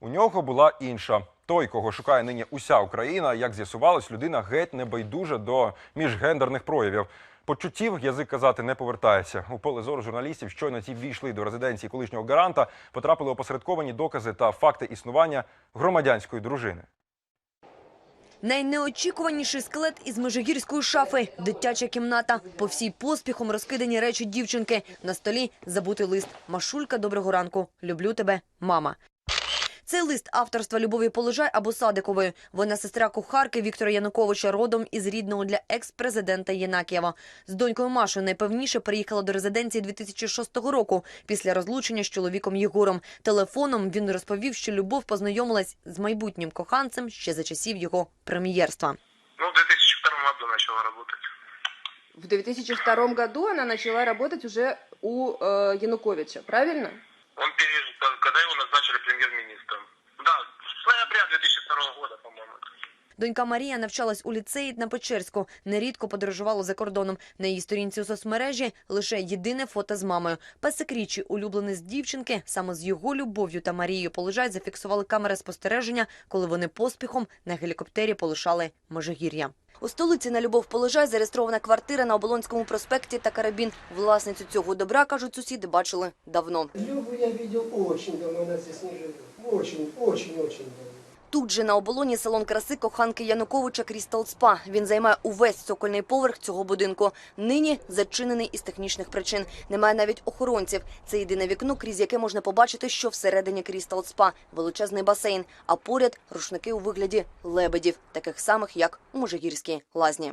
У нього була інша. Той, кого шукає нині уся Україна, як з'ясувалось, людина геть не байдужа до міжгендерних проявів. Почуттів язик казати не повертається. У поле зору журналістів щойно ті ввійшли до резиденції колишнього гаранта, потрапили опосередковані докази та факти існування громадянської дружини. Найнеочікуваніший скелет із межигірської шафи – дитяча кімната. По всій поспіхом розкидані речі дівчинки. На столі забутий лист. Машулька, доброго ранку. Люблю тебе, мама. Цей лист авторства Любові Положай або Садикової. Вона сестра кухарки Віктора Януковича, родом із рідного для екс-президента Єнакієва. З донькою Машою найпевніше приїхала до резиденції 2006 року після розлучення з чоловіком Єгором. Телефоном він розповів, що Любов познайомилась з майбутнім коханцем ще за часів його прем'єрства. Ну, в 2002 году начала работать. В 2002 году она начала работать уже у э, Януковича, правильно? Он переезжал, когда его 2002 года, по-моему. Донька Марія навчалась у ліцеї на Печерську, нерідко подорожувала за кордоном. На її сторінці у соцмережі лише єдине фото з мамою. Песик річі, улюблений з дівчинки, саме з його любов'ю та Марією Полежай зафіксували камери спостереження, коли вони поспіхом на гелікоптері полишали Межигір'я. У столиці на Любов Полежай зареєстрована квартира на Оболонському проспекті та карабін. Власницю цього добра, кажуть сусіди, бачили давно. Любу я видел очень давно, она здесь не живет. Очень, очень, очень давно. Тут же на оболоні салон краси коханки Януковича Крістал Спа. Він займає увесь цокольний поверх цього будинку. Нині зачинений із технічних причин. Немає навіть охоронців. Це єдине вікно, крізь яке можна побачити, що всередині Крістал Спа. Величезний басейн, а поряд рушники у вигляді лебедів, таких самих, як у Можигірській лазні.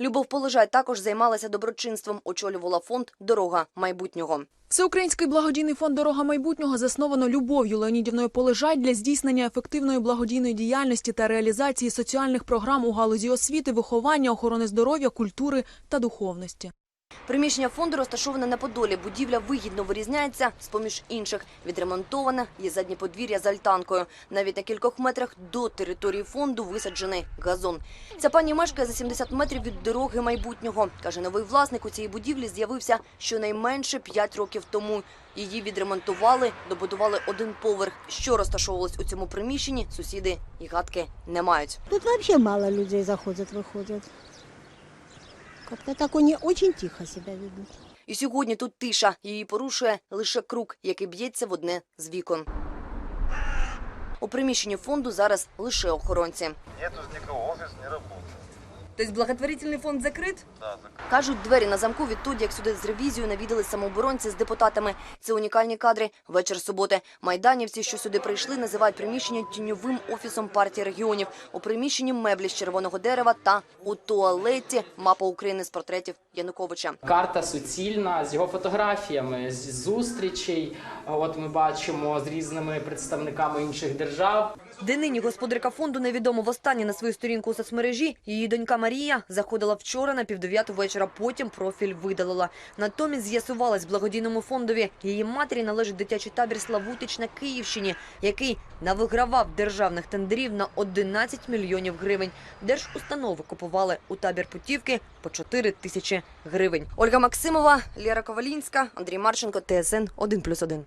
Любов Полежай також займалася доброчинством, очолювала фонд «Дорога майбутнього». Всеукраїнський благодійний фонд Дорога майбутнього засновано Любов'ю Леонідівною Полежай для здійснення ефективної благодійної діяльності та реалізації соціальних програм у галузі освіти, виховання, охорони здоров'я, культури та духовності. Приміщення фонду розташоване на Подолі. Будівля вигідно вирізняється з-поміж інших. Відремонтоване, є заднє подвір'я з альтанкою. Навіть на кількох метрах до території фонду висаджений газон. Ця пані мешкає за 70 метрів від дороги майбутнього. Каже, новий власник у цій будівлі з'явився щонайменше 5 років тому. Її відремонтували, добудували один поверх. Що розташовувалось у цьому приміщенні, сусіди і гадки не мають. Тут вообще мало людей заходят, выходят. Как-то так вони очень тихо себе ведуть. І сьогодні тут тиша. Її порушує лише круг, який б'ється в одне з вікон. У приміщенні фонду зараз лише охоронці. Нету никого, офіс, ні. Тобто благотворительний фонд закрит? Да, закрыт. Кажуть, двері на замку відтоді, як сюди з ревізією навідали самооборонці з депутатами. Це унікальні кадри. Вечір суботи. Майданівці, що сюди прийшли, називають приміщення тіньовим офісом партії регіонів. У приміщенні меблі з червоного дерева та у туалеті мапа України з портретів Януковича. Карта суцільна з його фотографіями, з зустрічей. От ми бачимо з різними представниками інших держав. Де нині господарка фонду невідомо востаннє на свою сторінку у соцмережі. Її донька Марія заходила вчора на півдев'яту вечора, потім профіль видалила. Натомість з'ясувалась благодійному фондові. Її матері належить дитячий табір Славутич на Київщині, який навигравав державних тендерів на 11 мільйонів гривень. Держустанови купували у табір путівки по 4 тисячі гривень. Ольга Максимова, Лєра Ковалінська, Андрій Марченко, ТСН 1+,1.